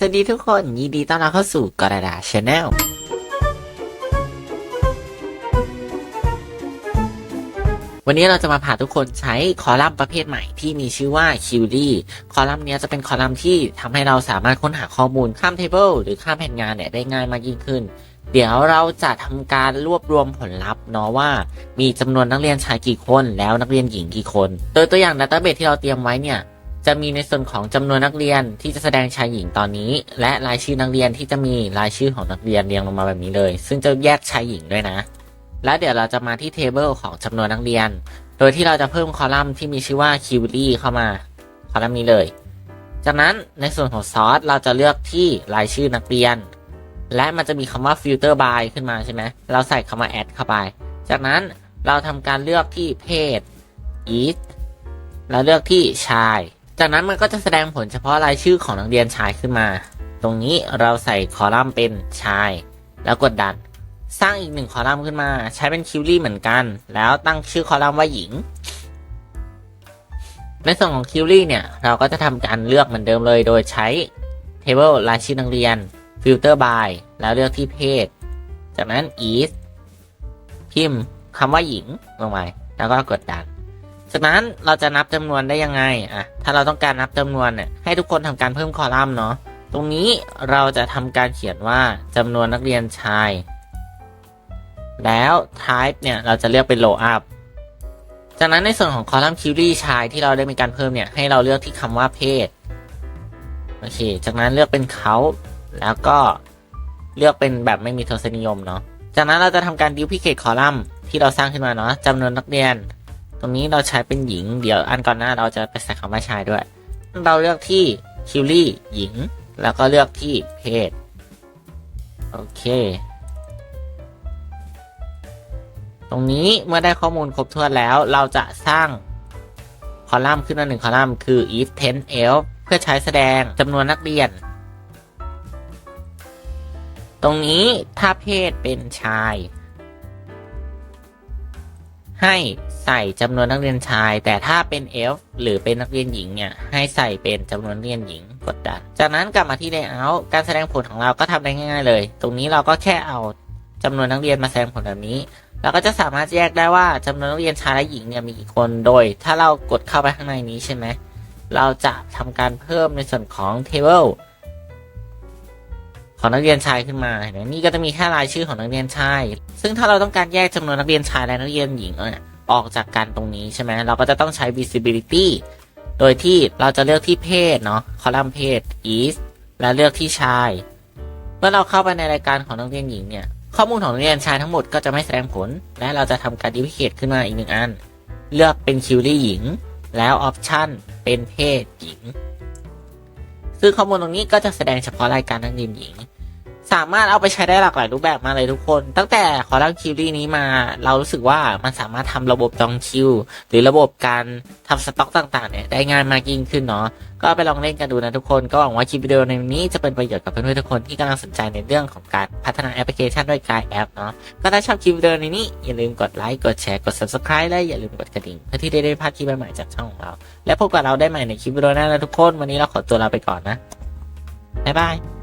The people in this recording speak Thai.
สวัสดีทุกคน ยินดีต้อนรับเข้าสู่กระดาชาแนลวันนี้เราจะมาพาทุกคนใช้คอลัมน์ประเภทใหม่ที่มีชื่อว่า q d คอลัมน์นี้จะเป็นคอลัมน์ที่ทำให้เราสามารถค้นหาข้อมูลข้ามเทเบิลหรือข้ามแผนงานเนี่ยได้ง่ายมากยิ่งขึ้น เดี๋ยวเราจะทำการรวบรวมผลลัพธ์เนาะว่า มีจำนวนนักเรียนชายกี่คนแล้วนักเรียนหญิงกี่คน โดยตัวอย่างดัตเตอร์เบสที่เราเตรียมไว้เนี่ย จะมีในส่วนของจำนวนนักเรียนที่จะแสดงชายหญิงตอนนี้ และรายชื่อนักเรียนที่จะมีรายชื่อของนักเรียนเรียงลงมาแบบนี้เลย ซึ่งจะแยกชายหญิงด้วยนะ และเดี๋ยวเราจะมาที่เทเบิลของจำนวนนักเรียน โดยที่เราจะเพิ่มคอลัมน์ที่มีชื่อว่า q d เข้ามาคอลัมน์นี้เลย จากนั้นในส่วนของซอสเราจะเลือกที่รายชื่อนักเรียน และมันจะมีคำว่า filter by ขึ้นมาใช่ไหมเราใส่คำว่า add เข้าไป จากนั้นเราทำการเลือกที่เพศ is แล้วเลือกที่ชาย จากนั้นมันก็จะแสดงผลเฉพาะรายชื่อของนักเรียนชายขึ้นมา ตรงนี้เราใส่คอลัมน์เป็นชาย แล้วกดดัน สร้างอีกหนึ่งคอลัมน์ขึ้นมา ใช้เป็นคิวรี่เหมือนกัน แล้วตั้งชื่อคอลัมน์ว่าหญิง ในส่วนของคิวรี่เนี่ย เราก็จะทำการเลือกเหมือนเดิมเลย โดยใช้ Table รายชื่อนักเรียน Filter by แล้วเลือกที่เพศ จากนั้น is พิมพ์คำว่าหญิงลงไปแล้วก็กดดัน จากนั้นเราจะนับจำนวนได้ยังไงอะถ้าเราต้องการนับจำนวนเนี่ยให้ทุกคนทำการเพิ่มคอลัมน์เนาะตรงนี้เราจะทำการเขียนว่าจำนวนนักเรียนชาย แล้ว type เนี่ยเราจะเลือกเป็น row up จากนั้นในส่วนของคอลัมน์ query ชายที่เราได้มีการเพิ่มเนี่ยให้เราเลือกที่คำว่าเพศโอเค จากนั้นเลือกเป็นเขา แล้วก็เลือกเป็นแบบไม่มีทศนิยมเนาะ จากนั้นเราจะทำการ duplicate คอลัมน์ที่เราสร้างขึ้นมาเนาะจำนวนนักเรียน ตรงนี้เราใช้เป็นหญิง เดี๋ยวอันก่อนหน้าเราจะไปใส่คำว่าชายด้วย เราเลือกที่คิวรี่หญิง แล้วก็เลือกที่เพศ โอเค ตรงนี้เมื่อได้ข้อมูลครบถ้วนแล้ว เราจะสร้างคอลัมน์ขึ้นมาหนึ่งคอลัมน์คือ if 10 elf เพื่อใช้แสดงจำนวนนักเรียน ตรงนี้ถ้าเพศเป็นชาย ให้ใส่จำนวนนักเรียนชาย แต่ถ้าเป็นเอลฟ์หรือเป็นนักเรียนหญิงเนี่ยให้ใส่เป็นจำนวนนักเรียนหญิงกดดัน จากนั้นกลับมาที่ layout การแสดงผลของเราก็ทำได้ง่าย ๆ เลย ตรงนี้เราก็แค่เอาจำนวนนักเรียนมาแสดงผลแบบนี้เราก็จะสามารถแยกได้ว่าจำนวนนักเรียนชายและหญิงเนี่ยมีกี่คนโดย ถ้าเรากดเข้าไปข้างในนี้ใช่ไหมเราจะทำการเพิ่มในส่วนของ table ของนักเรียนชายขึ้นมาเห็นไหมนี่ก็จะมีแค่รายชื่อของนักเรียนชาย ซึ่งถ้าเราต้องการแยกจำนวนนักเรียนชายและนักเรียนหญิงออกจากกันตรงนี้ใช่ไหมเราก็จะต้องใช้ visibility โดยที่เราจะเลือกที่เพศเนาะคอลัมน์เพศ is และเลือกที่ชาย เมื่อเราเข้าไปในรายการของนักเรียนหญิงเนี่ย ข้อมูลของนักเรียนชายทั้งหมดก็จะไม่แสดงผล และเราจะทำการดิพิเคทขึ้นมาอีกหนึ่งอัน เลือกเป็นคิวรี่หญิง แล้วออปชันเป็นเพศหญิง ซึ่งข้อมูลตรงนี้ก็จะแสดงเฉพาะรายการนักเรียนหญิง สามารถเอาไปใช้ได้หลากหลายรูปแบบมากเลยทุกคน ตั้งแต่คอลัมน์คิวรี่นี้มา เรารู้สึกว่ามันสามารถทำระบบจองคิว หรือระบบการทำสต็อกต่างๆเนี่ยได้ง่ายมากยิ่งขึ้นเนาะก็ไปลองเล่นกันดูนะทุกคน ก็หวังว่าคลิปวิดีโอในนนี้จะเป็นประโยชน์กับเพื่อนๆทุกคนที่กำลังสนใจในเรื่องของการพัฒนาแอปพลิเคชันด้วยกายแอปเนาะก็ถ้าชอบคลิปวิดีโอในนี้อย่าลืมกดไลค์กดแชร์กด subscribe และอย่าลืมกดกระดิ่งเพื่อที่ได้ได้พลาดคลิปใหม่ๆจากช่องของเรา และพบกับเราได้ใหม่ในคลิปวิดีโอหน้านะทุกคน วันนี้เราขอตัวลาไปก่อนนะบ๊ายบาย